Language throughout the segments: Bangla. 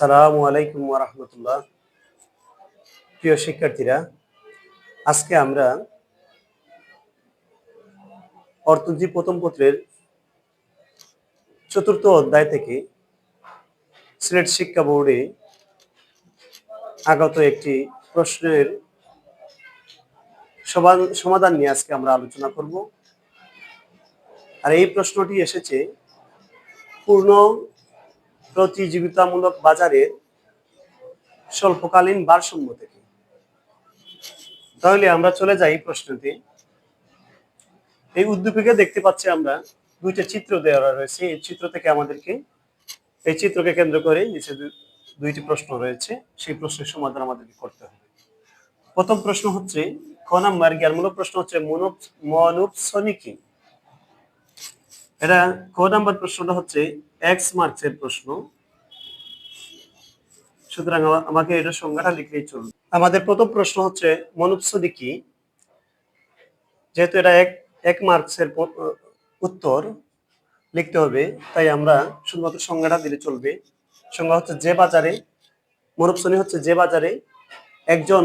আসসালামু আলাইকুম রহমতুল্লাহ। প্রিয় শিক্ষার্থীরা, আজকে আমরা অর্থনীতি প্রথম পত্রের চতুর্থ অধ্যায় থেকে সিলেট শিক্ষা বোর্ডে আগত একটি প্রশ্নের সমাধান নিয়ে আজকে আমরা আলোচনা করব। আর এই প্রশ্নটি এসেছে পূর্ণ প্রতিযোগিতামূলক বাজারের স্বল্পকালীন ভারসাম্য থেকে। তাহলে আমরা চলে যাই প্রশ্নতে এই উদ্দীপিকা দেখতে পাচ্ছি আমরা দুইটা চিত্র দেওয়া রয়েছে। এই চিত্র থেকে আমাদেরকে, এই চিত্রকে কেন্দ্র করে নিচে দুইটি প্রশ্ন রয়েছে। সেই প্রশ্নের সমাধান আমাদেরকে করতে হবে। প্রথম প্রশ্ন হচ্ছে ক নাম্বার জ্ঞানমূলক প্রশ্ন হচ্ছে, মনোপ মনোপসনি কি এটা ক নাম্বার প্রশ্নটা হচ্ছে এক্স মার্কসের প্রশ্ন। সুতরাং আমাকে এটা সংজ্ঞাটা লিখলেই চলবে। আমাদের প্রথম প্রশ্ন হচ্ছে মনুপসদি কি? যেহেতু এটা এক এক মার্কসের উত্তর লিখতে হবে, তাই আমরা শুধুমাত্র সংজ্ঞাটা দিলে চলবে। সংজ্ঞা হচ্ছে যে বাজারে মনুপসনি হচ্ছে যে বাজারে একজন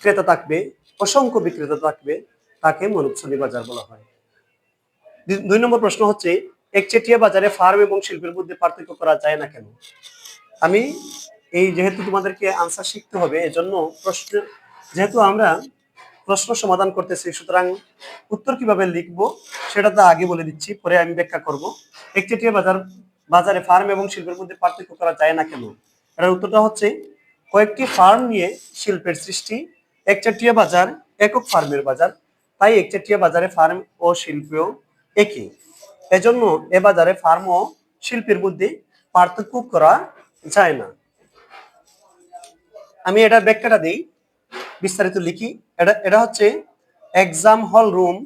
ক্রেতা থাকবে, অসংখ্য বিক্রেতা থাকবে, তাকে মনুপসনি বাজার বলা হয়। দুই নম্বর প্রশ্ন হচ্ছে একচেটিয়া বাজারে ফার্ম এবং শিল্পের মধ্যে পার্থক্য করা যায় না কেন? আমি এই যেহেতু তোমাদেরকে আনসার শিখতে হবে, এজন্য প্রশ্ন যেহেতু আমরা প্রশ্ন সমাধান করতেছি, সুতরাং উত্তর কীভাবে লিখব সেটা তো আগে বলে দিচ্ছি, পরে আমি ব্যাখ্যা করব। একচেটিয়া বাজার, বাজারে ফার্ম এবং শিল্পের মধ্যে পার্থক্য করা যায় না কেন? এটার উত্তরটা হচ্ছে, কয়েকটি ফার্ম নিয়ে শিল্পের সৃষ্টি, একচেটিয়া বাজার, একক ফার্মের বাজার, তাই একচেটিয়া বাজারে ফার্ম ও শিল্পেও একই। এজন্য এ বাজারে ফার্ম ও শিল্পের মধ্যে পার্থক্য করা যায় না। আমি এটা ব্যাখ্যাটা দিই, বিস্তারিত লিখি। এটা এটা হচ্ছে exam hall room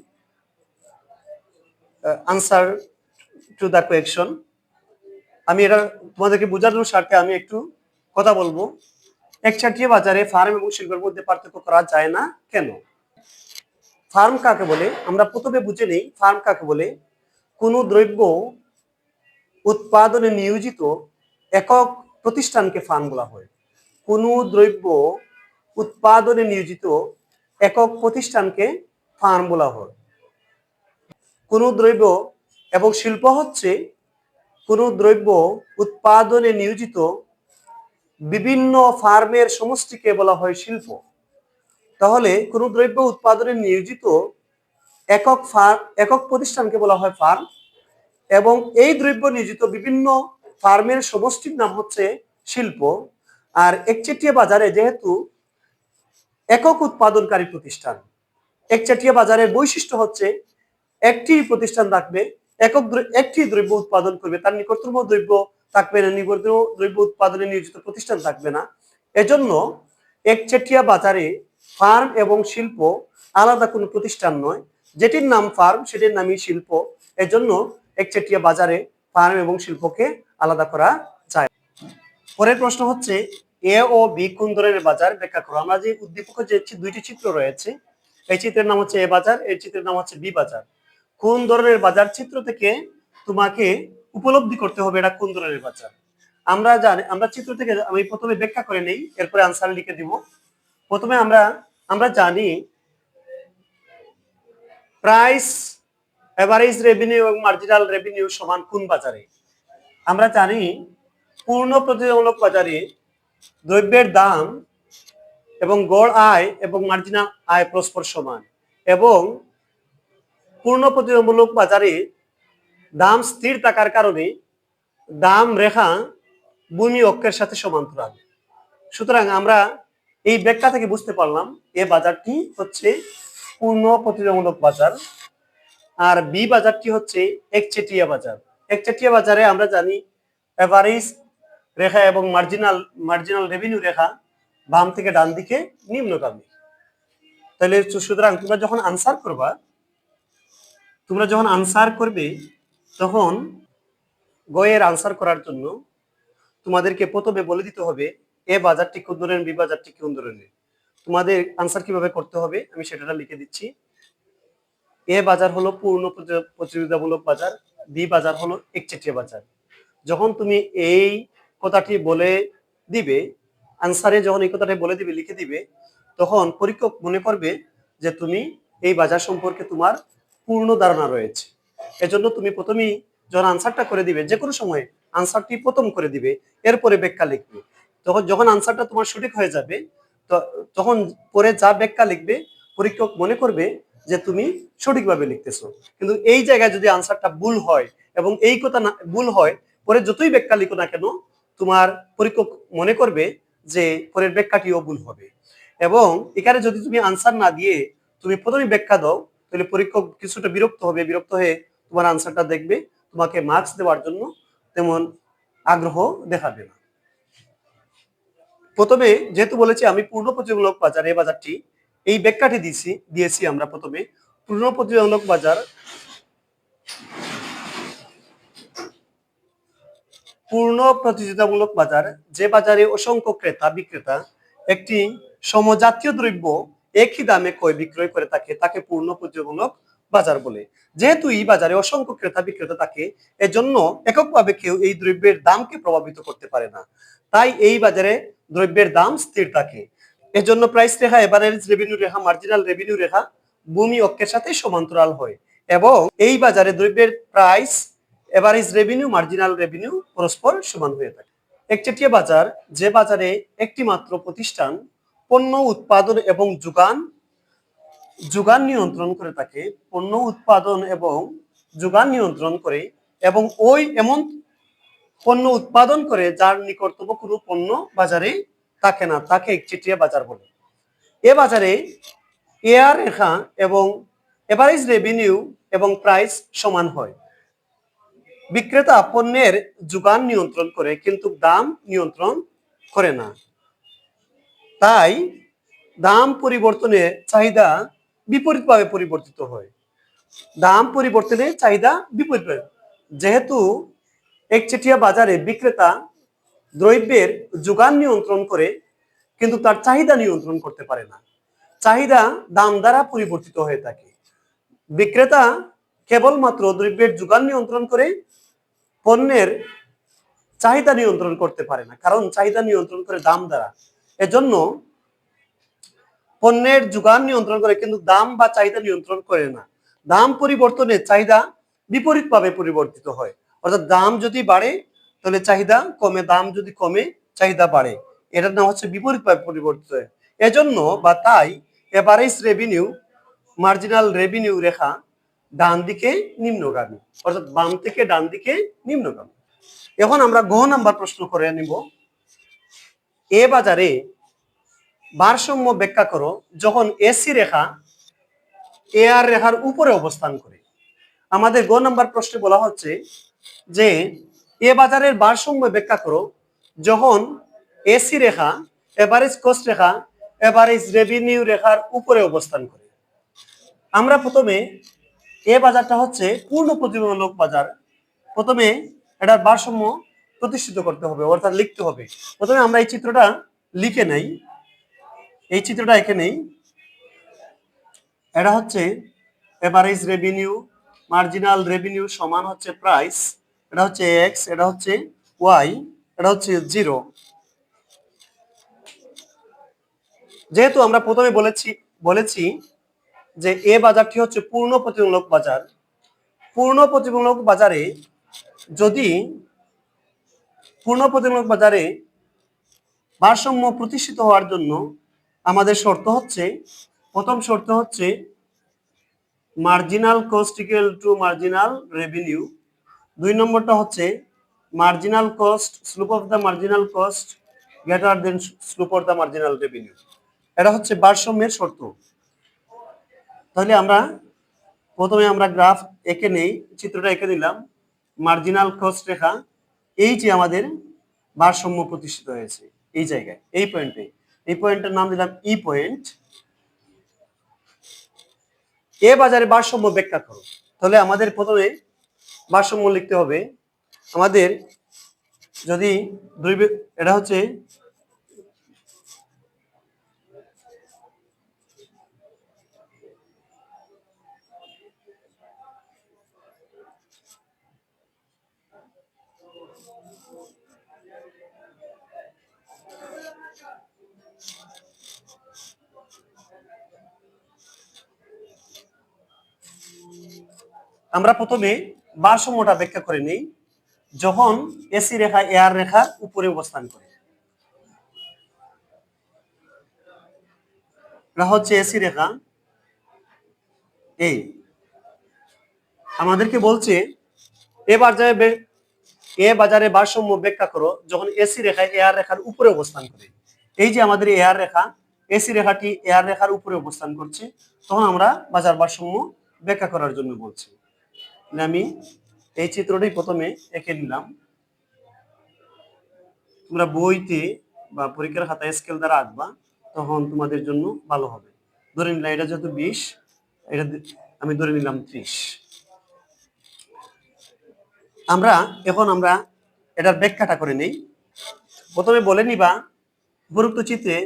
answer to the question আমি এটা তোমাদেরকে বোঝানোর স্বার্থে আমি একটু কথা বলব। একচাটিয়া বাজারে ফার্ম এবং শিল্পের মধ্যে পার্থক্য করা যায় না কেন? ফার্ম কাকে বলে? আমরা প্রথমে বুঝে নেই ফার্ম কাকে বলে। কোনো দ্রব্য উৎপাদনে নিয়োজিত একক প্রতিষ্ঠানকে ফার্ম বলা হয়। কোনো দ্রব্য উৎপাদনে নিয়োজিত একক প্রতিষ্ঠানকে ফার্ম বলা হয়। কোনো দ্রব্য এবং শিল্প হচ্ছে কোনো দ্রব্য উৎপাদনে নিয়োজিত বিভিন্ন ফার্মের সমষ্টিকে বলা হয় শিল্প। তাহলে কোনো দ্রব্য উৎপাদনে নিয়োজিত একক ফার্ম একক প্রতিষ্ঠানকে বলা হয় ফার্ম, এবং এই দ্রব্য নিয়োজিত বিভিন্ন ফার্মের সমষ্টির নাম হচ্ছে শিল্প। আর একচেটিয়া বাজারে যেহেতু একক উৎপাদনকারী প্রতিষ্ঠান, একচেটিয়া বাজারের বৈশিষ্ট্য হচ্ছে একটি প্রতিষ্ঠান থাকবে, একক একটি দ্রব্য উৎপাদন করবে, তার নিকটতম দ্রব্য থাকবে না নিকটতম দ্রব্য উৎপাদনে নিয়োজিত প্রতিষ্ঠান থাকবে না। এজন্য একচেটিয়া বাজারে ফার্ম এবং শিল্প আলাদা কোনো প্রতিষ্ঠান নয় যেটির নাম ফার্ম, সেটির নামই শিল্প। এজন্য একচেটিয়া বাজারে ফার্ম এবং শিল্পকে আলাদা করা যায়। পরের প্রশ্ন হচ্ছে, এ ও বি কোন ধরনের বাজার ব্যাখ্যা করো। আমরা যে উদ্দীপক যে দুইটি চিত্র রয়েছে, এই চিত্রের নাম হচ্ছে এ বাজার এই চিত্রের নাম হচ্ছে বি বাজার। কোন ধরনের বাজার চিত্র থেকে তোমাকে উপলব্ধি করতে হবে এটা কোন ধরনের বাজার? আমরা জানি আমরা চিত্র থেকে আমি প্রথমে ব্যাখ্যা করে নেই, এরপরে আনসার লিখে দিব। প্রথমে আমরা আমরা জানি প্রাইস এভারেজ রেভিনিউ এবং মার্জিনাল রেভিনিউ সমান কোন বাজারে? আমরা জানি পূর্ণ প্রতিযোগিতামূলক বাজারে দ্রব্যের দাম এবং গড় আয় এবং মার্জিনাল আয় পরস্পর সমান এবং পূর্ণ প্রতিযোগিতামূলক বাজারে দাম স্থির থাকার কারণে দাম, রেখা, ভূমি, অক্ষের সাথে সমান্তরাল। সুতরাং আমরা এই ব্যাখ্যা থেকে বুঝতে পারলাম এ বাজারটি হচ্ছে পূর্ণ প্রতিযোগিতামূলক বাজার। আর বি বাজারটি হচ্ছে একচেটিয়া বাজার। একচেটিয়া বাজারে আমরা জানি এভারেজ রেখা এবং মার্জিনাল মার্জিনাল রেভিনিউ রেখা বাম থেকে ডান দিকে নিম্নগামী। তাহলে সুতরাং তোমরা যখন আনসার করবা, তোমরা যখন আনসার করবে, তখন গয়ের আনসার করার জন্য তোমাদেরকে প্রথমে বলে দিতে হবে, এ বাজারটি কোন ধরনের, বি বাজারটি কোন ধরনের। তোমাদের আনসার কীভাবে করতে হবে, আমি সেটা লিখে দিচ্ছি। এ বাজার হলো পূর্ণ প্রতিযোগিতামূলক বাজার বি বাজার হলো একচেটিয়া বাজার। যখন তুমি এই কথাটি বলে দিবে আনসারে যখন এই কথাটা বলে দিবে, লিখে দিবে, তখন পরীক্ষক মনে করবে যে তুমি এই বাজার সম্পর্কে তোমার পূর্ণ ধারণা রয়েছে। এজন্য তুমি প্রথমেই যখন আনসারটা করে দিবে, যে কোনো সময় আনসারটি প্রথম করে দিবে, এরপরে ব্যাখ্যা লিখবে। তখন যখন আনসারটা তোমার সঠিক হয়ে যাবে তখন পরে যা ব্যাখ্যা লিখবে, পরীক্ষক মনে করবে যে তুমি সঠিকভাবে লিখতেছো। কিন্তু এই জায়গায় যদি আনসারটা ভুল হয় এবং এই কথা ভুল হয়, পরে যতই ব্যাখ্যা লিখো না কেন, তোমার পরীক্ষক মনে করবে যে পরের ব্যাখ্যাটিও ভুল হবে। এবং এখানে যদি তুমি আনসার না দিয়ে তুমি প্রথমে ব্যাখ্যা দাও, তাহলে পরীক্ষক কিছুটা বিরক্ত হবে, বিরক্ত হয়ে তোমার আনসারটা দেখবে, তোমাকে মার্কস দেওয়ার জন্য তেমন আগ্রহ দেখাবে না। প্রথমে যেহেতু বলেছি আমি পূর্ণ প্রতিমূলক বাজার, এই বাজারটি, এই ব্যাখ্যাটি দিয়েছি দিয়েছি আমরা প্রথমে। পূর্ণ প্রতিমূলক বাজার পূর্ণ প্রতিযোগিতামূলক বাজার, যে বাজারে অসংখ্য ক্রেতা, বিক্রেতা, একটি সমজাতীয় দ্রব্য একই দামে ক্রয় বিক্রয় করে থাকে, তাকে পূর্ণ প্রতিযোগিতামূলক বাজার বলে। যেহেতু এই বাজারে অসংখ্য ক্রেতা, বিক্রেতা থাকে, এজন্য এককভাবে কেউ এই দ্রব্যের দামকে প্রভাবিত করতে পারে না। তাই এই বাজারে দ্রব্যের দাম স্থির থাকে। এজন্য প্রাইস রেখা এভারেজ রেভিনিউ রেখা মার্জিনাল রেভিনিউ রেখা ভূমি অক্ষের সাথে সমান্তরাল হয় এবং এই বাজারে দ্রব্যের price average revenue marginal revenue পরস্পর সমান হয়ে থাকে। একচেটিয়া বাজার, যে বাজারে একটি মাত্র প্রতিষ্ঠান পণ্য উৎপাদন এবং যোগান যোগান নিয়ন্ত্রণ করে থাকে, পণ্য উৎপাদন এবং যোগান নিয়ন্ত্রণ করে এবং ওই এমন পণ্য উৎপাদন করে যার নিকটতম কোনো পণ্য বাজারে থাকে না, তাকে একচেটিয়া বাজার বলে। এ বাজারে এয়ার, রেখা এবং এভারেজ রেভিনিউ এবং প্রাইস সমান হয়। বিক্রেতা পণ্যের যোগান নিয়ন্ত্রণ করে, কিন্তু দাম নিয়ন্ত্রণ করে না। তাই দাম পরিবর্তনে চাহিদা বিপরীতভাবে পরিবর্তিত হয়। দাম পরিবর্তনে চাহিদা বিপরীত হয়। যেহেতু একচেটিয়া বাজারে বিক্রেতা দ্রব্যের যোগান নিয়ন্ত্রণ করে, কিন্তু তার চাহিদা নিয়ন্ত্রণ করতে পারে না। চাহিদা দাম দ্বারা পরিবর্তিত হয়ে থাকে। বিক্রেতা কেবলমাত্র দ্রব্যের যোগান নিয়ন্ত্রণ করে পণ্যের চাহিদা নিয়ন্ত্রণ করতে পারে না, কারণ চাহিদা নিয়ন্ত্রণ করে দাম দ্বারা। এজন্য পণ্যের যোগান নিয়ন্ত্রণ করে, কিন্তু দাম বা চাহিদা নিয়ন্ত্রণ করে না। দাম পরিবর্তনে চাহিদা বিপরীতভাবে পরিবর্তিত হয়। অর্থাৎ দাম যদি বাড়ে, তাহলে চাহিদা কমে, দাম যদি কমে, চাহিদা বাড়ে। এটার নাম হচ্ছে বিপরীতভাবে পরিবর্তিত। এজন্য বা তাই এভারেজ রেভিনিউ মার্জিনাল রেভিনিউ রেখা ডান দিকে নিম্নগামী। অর্থাৎ বাম থেকে ডান দিকে নিম্নগামী। এখন আমরা গহ নাম্বার প্রশ্ন করে নিব। এ বাজারে ভারসাম্য ব্যাখ্যা করো, যখন এসি রেখা এ আর রেখার উপরে অবস্থান করে। আমাদের গ নাম্বার প্রশ্নে বলা হচ্ছে যে এ বাজারের ভারসাম্য ব্যাখ্যা করো। যখন এসি রেখা, এভারেজ কস্ট রেখা, এভারেজ রেভিনিউ রেখার উপরে অবস্থান করে। আমরা প্রথমে এ বাজারটা হচ্ছে পূর্ণ প্রতিমূলক বাজার। প্রথমে এটার ভারসাম্য প্রতিষ্ঠিত করতে হবে, অর্থাৎ লিখতে হবে। প্রথমে আমরা এই চিত্রটা লিখে নেই। এই চিত্রটা এখানেই এটা হচ্ছে এভারেজ রেভিনিউ মার্জিনাল রেভিনিউ সমান হচ্ছে প্রাইস এটা হচ্ছে এক্স এটা হচ্ছে ওয়াই এটা হচ্ছে জিরো যেহেতু আমরা প্রথমে বলেছি বলেছি যে এ বাজারটি হচ্ছে পূর্ণ প্রতিমূলক বাজার। পূর্ণ প্রতিমূলক বাজারে যদি পূর্ণ প্রতিমূলক বাজারে ভারসাম্য প্রতিষ্ঠিত হওয়ার জন্য আমাদের শর্ত হচ্ছে, প্রথম শর্ত হচ্ছে marginal cost equal to marginal revenue দুই নম্বরটা হচ্ছে marginal cost slope of the marginal cost greater than slope of the marginal revenue এটা হচ্ছে ভারসাম্যের শর্ত। তাহলে আমরা প্রথমে আমরা গ্রাফ এঁকে নেই, চিত্রটা এঁকে নিলাম। মার্জিনাল কস্ট রেখা, এই যে আমাদের ভারসাম্য প্রতিষ্ঠিত হয়েছে, এই জায়গায়, এই পয়েন্টে এই পয়েন্টের নাম দিলাম ই পয়েন্ট এ বাজারে ভারসাম্য ব্যাখ্যা করো। তাহলে আমাদের প্রথমে ভারসাম্য লিখতে হবে। আমাদের যদি দুই এটা হচ্ছে আমরা প্রথমে ভারসাম্যটা ব্যাখ্যা করে নেই। যখন এসি রেখা, এয়ার রেখার উপরে অবস্থান করে। হচ্ছে এসি রেখা। এই। আমাদেরকে বলছে, এ বাজারে এ বাজারে ভারসাম্য ব্যাখ্যা করো, যখন এসি রেখা, এয়ার রেখার উপরে অবস্থান করে। এই যে আমাদের এয়ার রেখা, এসি রেখাটি এয়ার রেখার উপরে অবস্থান করছে, তখন আমরা বাজার ভারসাম্য ব্যাখ্যা করার জন্য বলছি। আমি এই চিত্রটি প্রথমে এঁকে নিলাম। তোমরা বইতে বা পরীক্ষার খাতায় স্কেল দ্বারা আঁকবা, তখন তোমাদের জন্য ভালো হবে। ধরে নিলাম, এটা যেহেতু বিশ, এটা আমি ধরে নিলাম ত্রিশ। আমরা, এখন আমরা এটার ব্যাখ্যাটা করে নেই। প্রথমে বলে নিবা উপরোক্ত চিত্রে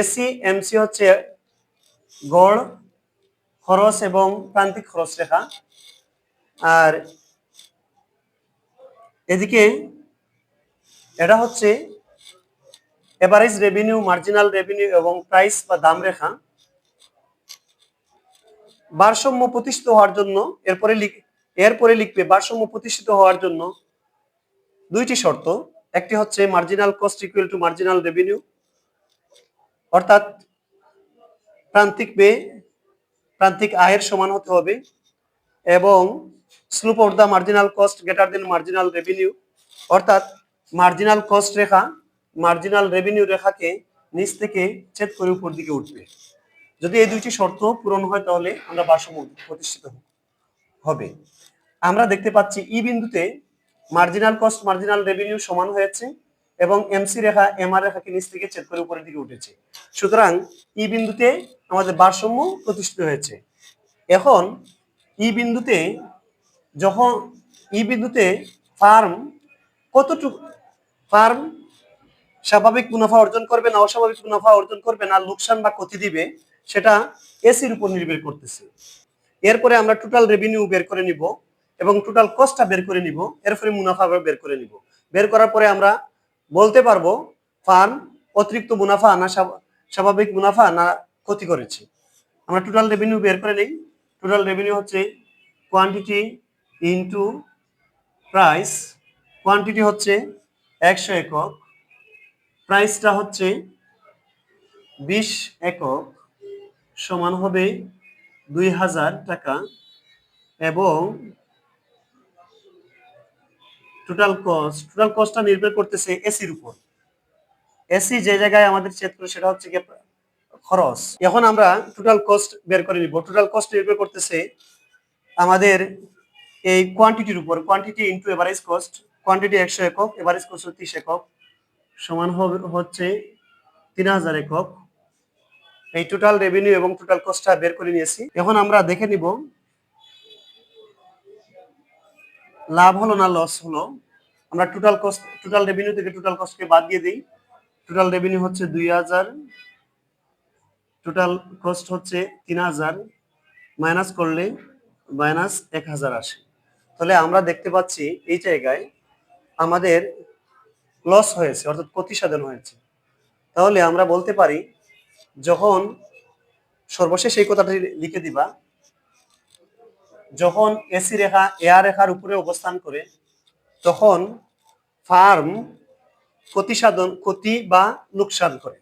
এসি এমসি হচ্ছে গড় খরচ এবং প্রান্তিক খরচ রেখা আর এদিকে এটা হচ্ছে এভারেজ রেভিনিউ মার্জিনাল রেভিনিউ এবং প্রাইস বা দাম রেখা। ভারসাম্য প্রতিষ্ঠিত হওয়ার জন্য এরপরে লিখ এরপরে লিখবে ভারসাম্য প্রতিষ্ঠিত হওয়ার জন্য দুইটি শর্ত। একটি হচ্ছে marginal cost equal to marginal revenue অর্থাৎ প্রান্তিক ব্যয় প্রান্তিক আয়ের সমান হতে হবে এবং slope of the marginal cost greater than marginal revenue, অর্থাৎ মার্জিনাল কস্ট রেখা মার্জিনাল রেভিনিউ রেখাকে নিচ থেকে ছেদ করে উপর দিকে উঠবে। যদি এই দুইটি শর্ত পূরণ হয় তাহলে আমরা ভারসাম্য প্রতিষ্ঠিত হবে। আমরা দেখতে পাচ্ছি ই বিন্দুতে মার্জিনাল কস্ট, মার্জিনাল রেভিনিউ সমান হয়েছে। এবং এমসি রেখা এমআর রেখাকে নিচ থেকে ছেদ করে উপরের দিকে উঠেছে। সুতরাং ই বিন্দুতে আমাদের ভারসাম্য প্রতিষ্ঠিত হয়েছে। এখন ই বিন্দুতে যখন ই বিন্দুতে ফার্ম কতটুকু ফার্ম স্বাভাবিক মুনাফা অর্জন করবে না অস্বাভাবিক মুনাফা অর্জন করবে না, লোকসান বা ক্ষতি দিবে, সেটা এসির উপর নির্ভর করতেছে। এরপরে আমরা টোটাল রেভিনিউ বের করে নিব এবং টোটাল কস্টটা বের করে নিব, এরপরে মুনাফা বের করে নিব। বের করার পরে আমরা বলতে পারব ফার্ম অতিরিক্ত মুনাফা না স্বাভাবিক মুনাফা না ক্ষতি করেছে। আমরা টোটাল রেভিনিউ বের করে নেই। টোটাল রেভিনিউ হচ্ছে কোয়ান্টিটি ইনটু প্রাইস কোয়ান্টিটি হচ্ছে একশো একক প্রাইসটা হচ্ছে বিশ একক সমান হবে দুই হাজার টাকা এবং টোটাল কস্ট টোটাল কস্টটা নির্ভর করতেছে এসির উপর। এসি যে জায়গায় আমাদের করে সেটা হচ্ছে খরচ। এখন আমরা টোটাল কস্ট বের করে নিব। টোটাল কস্ট নির্ভর করতেছে আমাদের এই কোয়ান্টিটির উপর। Quantity into average cost quantity একশো একক এভারেজ কস্ট ত্রিশ একক, সমান হচ্ছে তিন হাজার একক। এই টোটাল রেভিনিউ এবং টোটাল কস্টটা বের করে নিয়েছি। এখন আমরা দেখে নিব লাভ হলো না লস হলো? আমরা টোটাল কস্ট টোটাল রেভিনিউ থেকে টোটাল কস্টকে বাদ দিয়ে দিই। টোটাল রেভিনিউ হচ্ছে দুই হাজার টোটাল কস্ট হচ্ছে তিন হাজার মাইনাস করলে মাইনাস এক হাজার আসে তাহলে আমরা দেখতে পাচ্ছি এই জায়গায় আমাদের লস হয়েছে, অর্থাৎ ক্ষতি সাধন হয়েছে। তাহলে আমরা বলতে পারি, যখন সর্বশেষ এই কথাটি লিখে দিবা যখন এসি রেখা, এয়ার রেখার উপরে অবস্থান করে, তখন ফার্ম ক্ষতি সাধন ক্ষতি বা লোকসান করে।